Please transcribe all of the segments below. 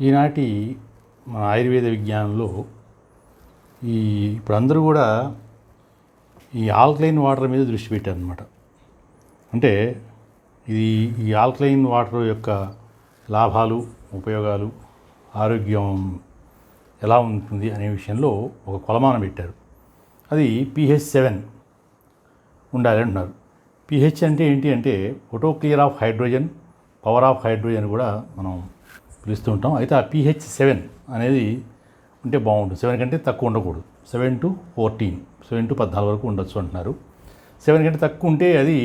ఈనాటి మన ఆయుర్వేద విజ్ఞానంలో ఈ ఇప్పుడు అందరూ కూడా ఈ ఆల్కలైన్ వాటర్ మీద దృష్టి పెట్టారు అనమాట అంటే ఇది ఈ ఆల్కలైన్ వాటర్ యొక్క లాభాలు ఉపయోగాలు ఆరోగ్యం ఎలా ఉంటుంది అనే విషయంలో ఒక కొలమానం పెట్టారు. అది పిహెచ్ సెవెన్ ఉండాలి అంటున్నారు. పిహెచ్ అంటే ఏంటి అంటే photo clear of hydrogen power of hydrogen కూడా మనం పిలుస్తూ ఉంటాం. అయితే ఆ పిహెచ్ సెవెన్ అనేది ఉంటే బాగుంటుంది సెవెన్ కంటే తక్కువ ఉండకూడదు. Seven to fourteen seven to పద్నాలుగు వరకు ఉండొచ్చు అంటున్నారు. సెవెన్ కంటే తక్కువ ఉంటే అది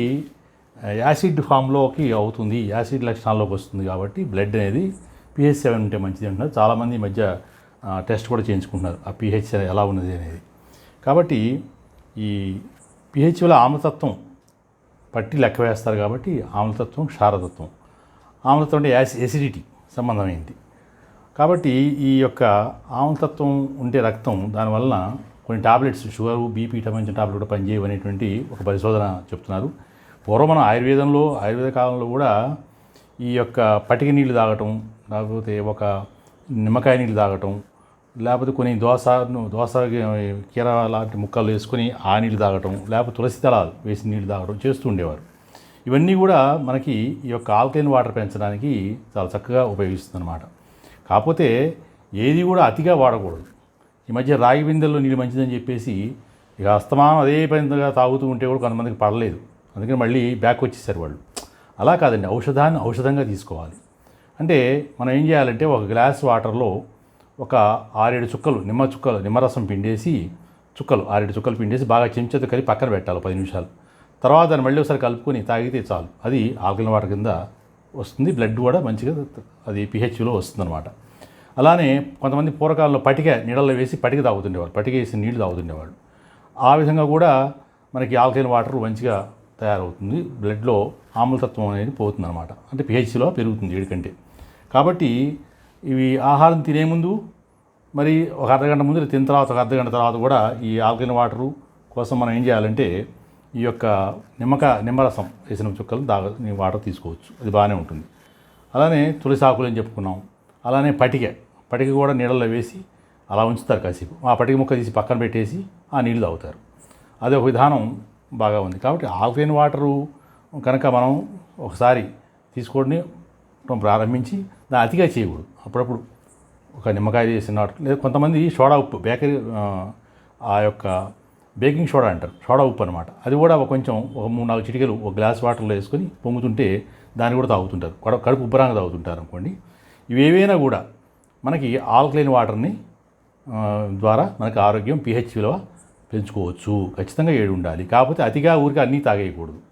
యాసిడ్ ఫామ్లోకి అవుతుంది. యాసిడ్ లక్షణాల్లోకి వస్తుంది కాబట్టి బ్లడ్ అనేది పిహెచ్ సెవెన్ ఉంటే మంచిది అంటున్నారు. చాలామంది ఈ మధ్య టెస్ట్ కూడా చేయించుకుంటున్నారు. ఆ పిహెచ్ ఎలా ఉన్నది అనేది. కాబట్టి ఈ పిహెచ్ వల్ల ఆమ్లతత్వం పట్టి లెక్క వేస్తారు కాబట్టి ఆమ్లతత్వం క్షారతత్వం. ఆమ్లతత్వం అంటే యాసి ఎసిడిటీ సంబంధమైంది. కాబట్టి ఈ యొక్క ఆమ్లతత్వం ఉండే రక్తం దానివల్ల కొన్ని టాబ్లెట్స్ షుగర్ బీపీ సంబంధించిన టాబ్లెట్ కూడా పనిచేయవు అనేటువంటి ఒక పరిశోధన చెప్తున్నారు. పూర్వం మన ఆయుర్వేదంలో ఆయుర్వేద కాలంలో కూడా ఈ యొక్క పటిక నీళ్ళు తాగటం లేకపోతే ఒక నిమ్మకాయ నీళ్ళు తాగటం లేకపోతే కొన్ని దోసను దోస కీర లాంటి ముక్కలు వేసుకొని ఆ నీళ్ళు తాగటం లేకపోతే తులసి దళాలు వేసి నీళ్ళు తాగటం చేస్తూ ఉండేవారు. ఇవన్నీ కూడా మనకి ఈ యొక్క ఆల్కలైన్ వాటర్ పెంచడానికి చాలా చక్కగా ఉపయోగిస్తుందన్నమాట. కాకపోతే ఏది కూడా అతిగా వాడకూడదు. ఈ మధ్య రాగి బిందెల్లో నీళ్ళు మంచిదని చెప్పేసి ఇక అస్తమానం అదే పనిగా తాగుతూ ఉంటే కూడా కొంతమందికి పడలేదు. అందుకని మళ్ళీ బ్యాక్ వచ్చేసారు వాళ్ళు. అలా కాదండి ఔషధాన్ని ఔషధంగా తీసుకోవాలి. అంటే మనం ఏం చేయాలంటే ఒక గ్లాస్ వాటర్లో ఒక ఆరేడు చుక్కలు నిమ్మ చుక్కలు నిమ్మరసం పిండేసి చుక్కలు ఆరేడు చుక్కలు పిండేసి బాగా చెంచాతో కలిపి పక్కన పెట్టాలి పది నిమిషాలు. తర్వాత దాన్ని మళ్ళీ ఒకసారి కలుపుకొని తాగితే చాలు. అది ఆల్కలిన్ వాటర్ కింద వస్తుంది బ్లడ్ కూడా మంచిగా అది పిహెచ్లో వస్తుందన్నమాట. అలానే కొంతమంది పూర్వకాలంలో పటిక నీళ్ళలో వేసి పటిక తాగుతుండేవాళ్ళు పటిక వేసి నీళ్ళు తాగుతుండేవాళ్ళు. ఆ విధంగా కూడా మనకి ఆల్కలైన్ వాటర్ మంచిగా తయారవుతుంది బ్లడ్లో ఆమ్లతత్వం అనేది పోతుంది అనమాట అంటే పిహెచ్లో పెరుగుతుంది వీడికంటే కాబట్టి ఇవి ఆహారం తినే ముందు మరి ఒక అర్ధగంట ముందు తిన్న తర్వాత ఒక అర్ధగంట తర్వాత కూడా ఈ ఆల్కలైన్ వాటరు కోసం మనం ఏం చేయాలంటే ఈ యొక్క నిమ్మక నిమ్మరసం వేసిన చుక్కలు దాగ వాటర్ తీసుకోవచ్చు. అది బాగానే ఉంటుంది. అలానే తులసి ఆకులు అని చెప్పుకున్నాం. అలానే పటిక పటిక కూడా నీళ్ళలో వేసి అలా ఉంచుతారు కాసేపు. ఆ పటిక ముక్క తీసి పక్కన పెట్టేసి ఆ నీళ్ళు తాగుతారు. అదే ఒక విధానం బాగా ఉంది. కాబట్టి ఆకులేని వాటరు కనుక మనం ఒకసారి తీసుకొని ప్రారంభించి దాన్ని అతిగా చేయకూడదు. అప్పుడప్పుడు ఒక నిమ్మకాయ చేసిన వాటర్ లేదా కొంతమంది సోడా ఉప్పు బేకరీ ఆ యొక్క బేకింగ్ సోడా అంటారు. సోడా ఉప్పు అనమాట అది కూడా ఒక కొంచెం ఒక మూడు నాలుగు చిటికలు ఒక గ్లాస్ వాటర్లో వేసుకొని పొంగుతుంటే దాన్ని కూడా తాగుతుంటారు. కడ- కడుపు ఉబ్బరాంగా తాగుతుంటారు అనుకోండి. ఇవేవైనా కూడా మనకి ఆల్కలైన్ వాటర్ని ద్వారా మనకి ఆరోగ్యం పిహెచ్ విలువ పెంచుకోవచ్చు. ఖచ్చితంగా ఏడు ఉండాలి కాకపోతే అతిగా ఊరికి అన్నీ తాగేయకూడదు.